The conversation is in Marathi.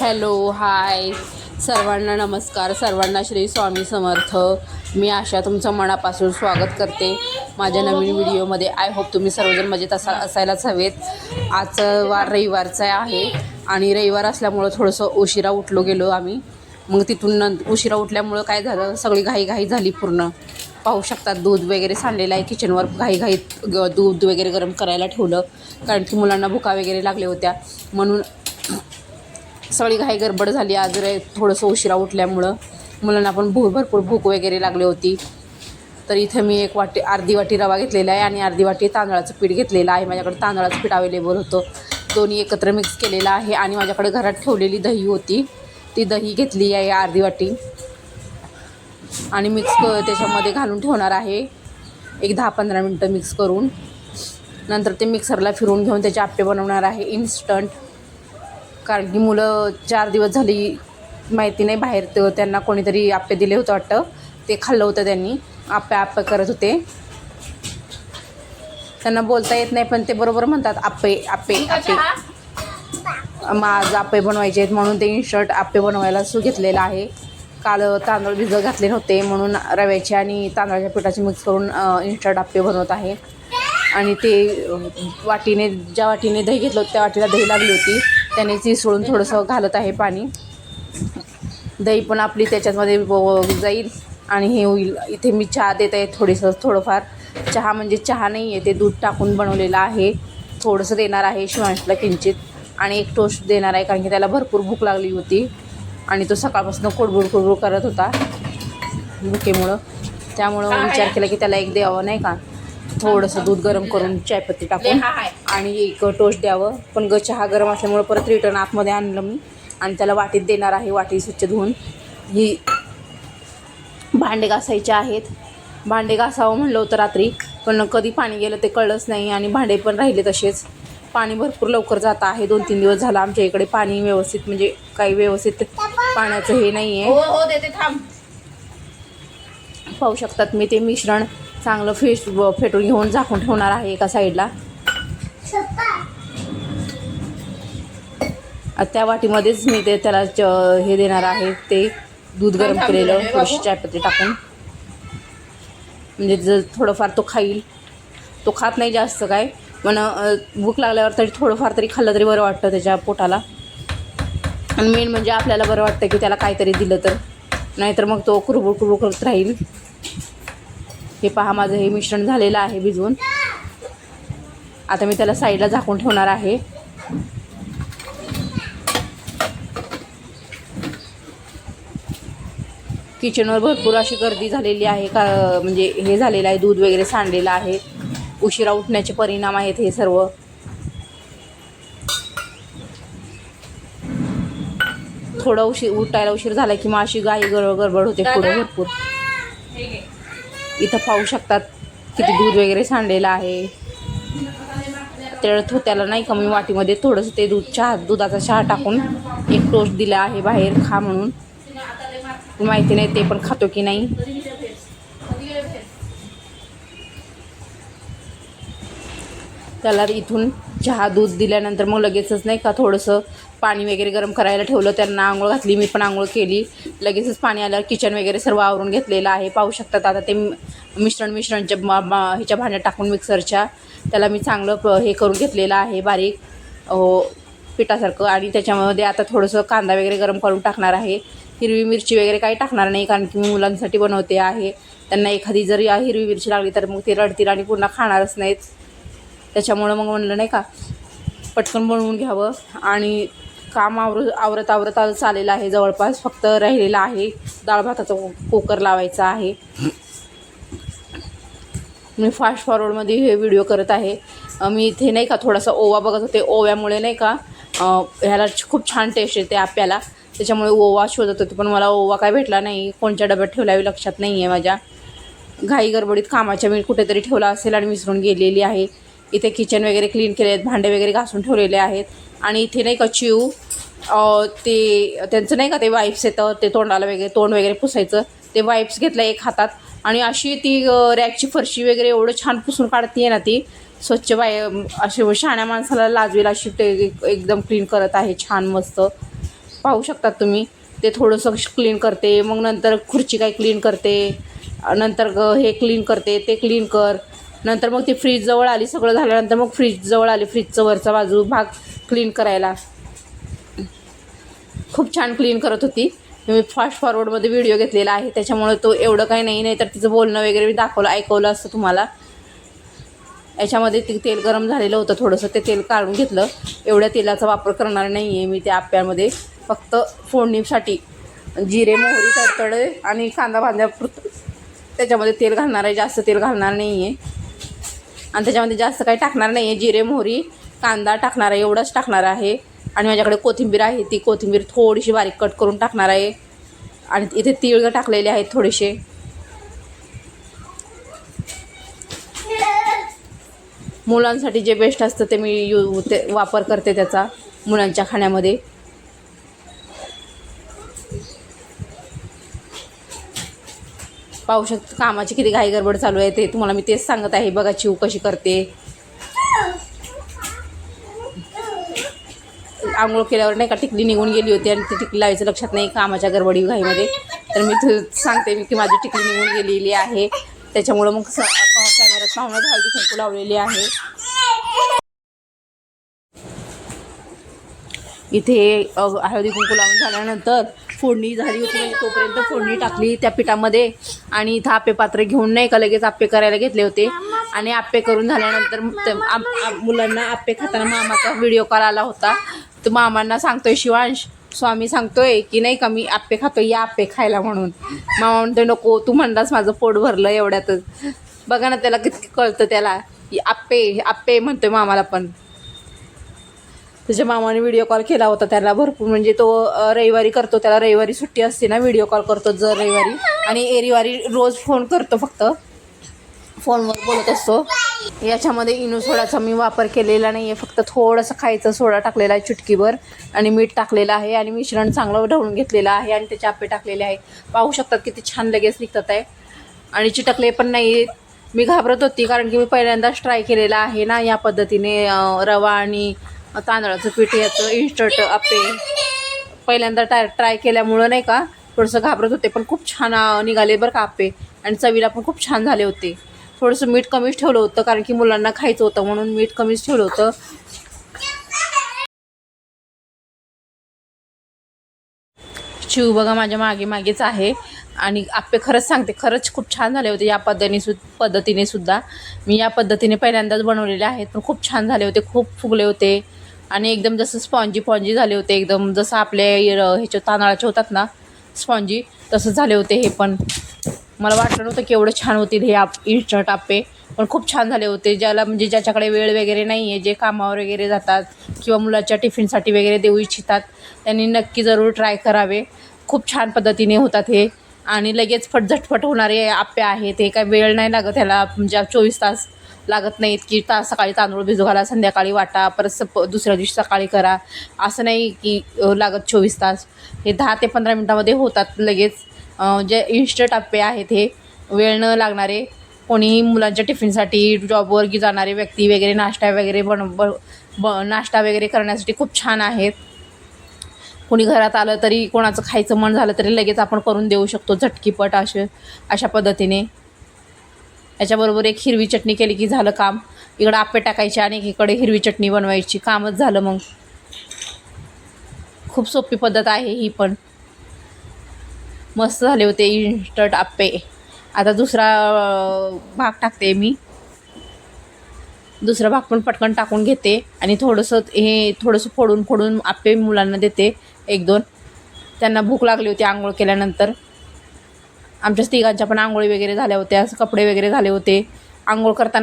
Hello hi. सर्वांना नमस्कार. सर्वांना श्री स्वामी समर्थ. मी आशा तुमचं मनापासून स्वागत करते. माझ्या नवीन व्हिडिओमध्ये आय होप तुम्ही सर्वजण मजेत असा असायलाच हवेत. आजचं वार रविवारचं आहे आणि रविवार असल्यामुळं थोडंसं उशिरा उठलो गेलो आम्ही. मग तिथून नंतर उशिरा उठल्यामुळं काय झालं? सगळी घाईघाई झाली पूर्ण. पाहू शकतात दूध वगैरे सांडलेलं आहे किचनवर घाईघाईत ग दूध वगैरे गरम करायला ठेवलं. कारण की मुलांना भुका वगैरे लागल्या होत्या. म्हणून सगळी घाई गडबड झाली. आज रे थोडंसं उशिरा उठल्यामुळं मुलांना पण भू भरपूर भूक वगैरे लागली होती. तर इथं मी एक वाटी अर्धी वाटी रवा घेतलेला आहे आणि अर्धी वाटी तांदळाचं पीठ घेतलेलं आहे. माझ्याकडे तांदळाचं पीठ अवेलेबल होतं. दोन्ही एकत्र मिक्स केलेलं आहे आणि माझ्याकडे घरात ठेवलेली दही होती. ती दही घेतली आहे अर्धी वाटी. आणि मिक्स क त्याच्यामध्ये घालून ठेवणार आहे. एक दहा पंधरा मिनटं मिक्स करून. नंतर ते मिक्सरला फिरून घेऊन त्याचे आप्पे बनवणार आहे. इन्स्टंट कारण की मुलं चार दिवस झाली माहिती नाही बाहेर तर त्यांना कोणीतरी आप्पे दिले होतं वाटतं. ते खाल्लं होतं त्यांनी. आप्पे आप्पे करत होते. त्यांना बोलता येत नाही पण ते बरोबर म्हणतात आप्पे आप्पे आप्पे आज आप्पे बनवायचे आहेत म्हणून ते इन्शर्ट आप्पे बनवायला सु घेतलेलं आहे. काल तांदूळ भिजत घातले नव्हते म्हणून रव्याचे आणि तांदळाच्या पिठाचे मिक्स करून इन्स्टंट आप्पे बनवत आहे. आणि ते वाटीने ज्या वाटीने दही घेतलं होतं त्या वाटीला दही लागली होती. त्याने ती सोडून थोडंसं घालत आहे पाणी. दही पण आपली त्याच्यामध्ये जाईल आणि हे होईल. इथे मी चहा देत आहे थोडंसं थोडंफार. चहा म्हणजे चहा नाही आहे ते दूध टाकून बनवलेलं आहे. थोडंसं देणार आहे शिवांशला किंचित. आणि एक टोस्ट देणार आहे कारण की त्याला भरपूर भूक लागली होती. आणि तो सकाळपासून कुडबुड कुडबुड करत होता. भुकेमुळं. त्यामुळं विचार केला की त्याला एक द्यावं नाही का? थोडंसं दूध गरम करून चायपत्ती टाकून आणि एक टोस्ट द्यावं. पण ग चहा गरम असल्यामुळं परत रिटर्न आतमध्ये आणलं मी. आणि त्याला वाटीत देणार आहे वाटी स्वच्छ धुवून. ही भांडे घासायचे आहेत. भांडे घासावं म्हणलं होतं रात्री पण कधी पाणी गेलं ते कळलंच नाही आणि भांडे पण राहिले तसेच. पाणी भरपूर लवकर जात आहे. दोन तीन दिवस झालं आमच्या इकडे पाणी व्यवस्थित म्हणजे काही व्यवस्थित पाण्याचं हे नाही आहे हो हो पाहू शकतात मी ते मिश्रण. चांगलं फेस फेटून घेऊन झाकून ठेवणार आहे एका साईडला त्या वाटीमध्येच मी ते त्याला च- हे देणार आहे ते दूध गरम केलेलं थोडीशी चायपत्ती टाकून. म्हणजे जर थोडंफार तो खाईल. तो खात नाही जास्त काय पण भूक लागल्यावर तरी थोडंफार तरी खाल्लं तरी बरं वाटतं त्याच्या पोटाला. आणि मेन म्हणजे आपल्याला बरं वाटतं की त्याला काहीतरी दिलं तर. नाहीतर मग तो कुरबुर कुरबुर करत राहील. हे पहा माझं हे मिश्रण झालेलं आहे भिजवून. आता मी त्याला साईडला झाकून ठेवणार आहे. किचनवर भरपूर अशी गर्दी झालेली आहे का म्हणजे हे झालेलं आहे दूध वगैरे सांडलेलं आहे. उशिरा उठण्याचे परिणाम आहेत हे सर्व. थोडं उशीर उठायला उशीर झाला की मग अशी गाई गड गडबड होते पुढे भरपूर. इथं पाहू शकतात किती दूध वगैरे सांडलेलं आहे. तर त्याला नाही कमी वाटीमध्ये थोडंसं ते दूध चहा दुधाचा चहा टाकून एक टोस्ट दिला आहे बाहेर खा म्हणून. माहिती नाही ते पण खातो की नाही. त्याला इथून चहा दूध दिल्यानंतर मग लगेचच नाही का थोडंसं पाणी वगैरे गरम करायला ठेवलं. त्यांना आंघोळ घातली मी पण आंघोळ केली. लगेचच पाणी आल्यावर किचन वगैरे सर्व आवरून घेतलेलं आहे. पाहू शकतात आता ते मिश्रण मिश्रणच्या मा- ह्याच्या भांड्यात टाकून मिक्सरच्या त्याला मी चांगलं प- हे करून घेतलेलं आहे बारीक. पिठासारखं. आणि त्याच्यामध्ये आता थोडंसं कांदा वगैरे गरम करून टाकणार आहे. हिरवी मिरची वगैरे काही टाकणार नाही कारण की मी मुलांसाठी बनवते आहे. त्यांना एखादी जर या हिरवी मिरची लागली तर मग ते रडतील आणि पुन्हा खाणारच नाहीत. त्याच्यामुळं मग म्हणलं नाही का पटकन बनवून घ्यावं. आणि काम आवर आवरत आवरत आज चाललेलं आहे जवळपास फक्त राहिलेलं आहे डाळ भाताचा कुकर लावायचा आहे. मी फास्ट फॉरवर्डमध्ये हे व्हिडिओ करत आहे. मी इथे नाही का थोडासा ओवा बघत होते. ओव्यामुळे नाही का ह्याला खूप छान टेस्ट येते आप्याला त्याच्यामुळे ओवा शोधत होते पण मला ओवा काय भेटला नाही. कोणत्या डब्यात ठेवलावी लक्षात नाही आहे माझ्या. घाई गडबडीत कामाच्या मी कुठेतरी ठेवला असेल आणि विसरून गेलेली आहे. इथे किचन वगैरे क्लीन केले आहेत भांडे वगैरे घासून ठेवलेले आहेत. आणि इथे नाही का चिव ते त्यांचं नाही का ते वाईप्स येतं ते तोंडाला वगैरे तोंड वगैरे पुसायचं. ते वाईप्स घेतलं एक हातात. आणि अशी ती रॅकची फरशी वगैरे एवढं छान पुसून काढते ना ती. स्वच्छ बाय अशी शहाण्या माणसाला लाजवेल अशी ते एकदम क्लीन करत आहे छान मस्त. पाहू शकतात तुम्ही ते थोडंसं क्लीन करते. मग नंतर खुर्ची काय क्लीन करते नंतर हे क्लीन करते ते क्लीन कर. नंतर मग ती फ्रीजजवळ आली सगळं झाल्यानंतर मग फ्रीजजवळ आली फ्रीजचं वरचा बाजू भाग क्लीन करायला. खूप छान क्लीन करत होती. मी फास्ट फॉरवर्डमध्ये व्हिडिओ घेतलेला आहे त्याच्यामुळे तो एवढं काही नाही नाही तर तिचं बोलणं वगैरे मी दाखवलं ऐकवलं असतं तुम्हाला. याच्यामध्ये ते तेल गरम झालेलं होतं थोडंसं ते तेल काढून घेतलं. एवढ्या तेलाचा वापर करणार नाही आहे मी त्या आप्यामध्ये फक्त फोडणीसाठी जिरे मोहरी तडतडे आणि कांदा भाजण्यापुरतं त्याच्यामध्ये तेल घालणार आहे जास्त तेल घालणार नाही आहे आणि त्याच्यामध्ये जास्त काही टाकणार नाही आहे जिरे मोहरी कांदा टाकणार आहे एवढंच टाकणार आहे. आणि माझ्याकडे कोथिंबीर आहे ती कोथिंबीर थोडीशी बारीक कट करून टाकणार आहे. आणि इथे तिळ टाकलेले आहेत थोडेसे. मुलांसाठी जे बेस्ट असतं ते मी यू ते वापर करते त्याचा मुलांच्या खाण्यामध्ये. पाहू शकतो कामाची किती घाई गडबड चालू आहे ते तुम्हाला मी तेच सांगत आहे. बघा चिव कशी करते. आंघोळ केल्यावर नाही का टिकली निघून गेली होती आणि ती टिकली लावायचं लक्षात नाही कामाच्या गडबडी घाईमध्ये. तर मी सांगते मी की माझी टिकली निघून गेलेली आहे. त्याच्यामुळं मग स- कॅमेऱ्यात पाहुणं हळदी कुंकू लावलेली आहे. इथे हळदी कुंकू लावून झाल्यानंतर फोडणी झाली होती म्हणजे तोपर्यंत फोडणी टाकली त्या पिठामध्ये. आणि इथं आप्पे पात्र घेऊन नाही का लगेच आप्पे करायला घेतले होते. आणि आप्पे करून झाल्यानंतर मुलांना आप्पे खाताना मामाचा व्हिडिओ कॉल आला होता. तर मामांना सांगतोय शिवांश स्वामी सांगतोय की नाही का मी आप्पे खातो या आप्पे खायला म्हणून. मामा म्हणतोय नको तू म्हणलास माझं पोट भरलं एवढ्यातच. बघा ना त्याला किती कळतं त्याला. की आप्पे आप्पे म्हणतोय मामाला पण. त्याच्या मामाने व्हिडिओ कॉल केला होता त्याला भरपूर. म्हणजे तो रविवारी करतो त्याला रविवारी सुट्टी असते ना व्हिडिओ कॉल करतो जर रविवारी. आणि एरिवारी रोज फोन करतो फक्त. फोनवर बोलत असतो. याच्यामध्ये इनो सोडाचा मी वापर केलेला नाही आहे फक्त थोडंसं खायचं सोडा टाकलेला आहे चुटकीवर आणि मीठ टाकलेलं आहे. आणि मिश्रण चांगलं ढवळून घेतलेलं आहे. आणि त्याचे आपे टाकलेले आहे पाहू शकतात किती छान लगेच निघतात आहे. आणि चिटकले पण नाही. मी घाबरत होती कारण की मी पहिल्यांदाच ट्राय केलेला आहे ना या पद्धतीने रवा आणि तांदळाचं पीठ याचं इन्स्टंट आप्पे पहिल्यांदा टाय ट्राय केल्यामुळं नाही का थोडंसं घाबरत होते पण खूप छान निघाले बरं का आप्पे आणि चवीला पण खूप छान झाले होते. थोडंसं मीठ कमीच ठेवलं होतं कारण की मुलांना खायचं होतं म्हणून मीठ कमीच ठेवलं होतं. शिव बघा माझ्या मागे मागेच आहे. आणि आप्पे खरंच सांगते खरंच खूप छान झाले होते या पद्धतीने सु पद्धतीने सुद्धा. मी या पद्धतीने पहिल्यांदाच बनवलेले आहेत पण खूप छान झाले होते खूप फुगले होते. आणि एकदम जसं स्पॉन्जी पॉन्जी झाले होते एकदम जसं आपले ह्याचे तांदळाचे होतात ना स्पॉन्जी तसं झाले होते हे पण. मला वाटलं नव्हतं की एवढं छान होतील हे आप इन्स्टंट आप्पे पण खूप छान झाले होते. ज्याला म्हणजे ज्याच्याकडे वेळ वगैरे नाही आहे जे कामावर वगैरे जातात किंवा मुलाच्या टिफिनसाठी वगैरे देऊ इच्छितात त्यांनी नक्की जरूर ट्राय करावे. खूप छान पद्धतीने होतात हे. आणि लगेच फट झटपट होणारे आप्पे आहेत हे काय वेळ नाही लागत ह्याला म्हणजे चोवीस तास लागत नाहीत की ता सकाळी तांदूळ भिजू घाला संध्याकाळी वाटा परत सप दुसऱ्या दिवशी सकाळी करा. असं नाही की लागत चोवीस तास. हे दहा ते पंधरा मिनटामध्ये होतात लगेच. जे इन्स्टंट आप्पे आहेत हे वेळ न लागणारे कोणीही मुलांच्या टिफिनसाठी जॉबवर जाणारे व्यक्ती वगैरे नाश्ता वगैरे बन ब ब नाश्ता वगैरे करण्यासाठी खूप छान आहेत. कोणी घरात आलं तरी कोणाचं खायचं मन झालं तरी लगेच आपण करून देऊ शकतो झटकीपट असे अशा पद्धतीने. याच्याबरोबर एक हिरवी चटणी केली की झालं काम. इकडं आप्पे टाकायचे आणि एकीकडे हिरवी चटणी बनवायची. कामच झालं मग. खूप सोपी पद्धत आहे ही पण. मस्त झाले होते इन्स्टंट आप्पे. आता दुसरा भाग टाकते मी. दुसरा भाग पण पटकन टाकून घेते आणि थोडंसं हे थोडंसं फोडून फोडून आप्पे मुलांना देते. एक दोन त्यांना भूक लागली होती आंघोळ केल्यानंतर. आमच्या तिघांच्या पण आंघोळी वगैरे झाल्या होत्या कपडे वगैरे झाले होते. आंघोळ करताना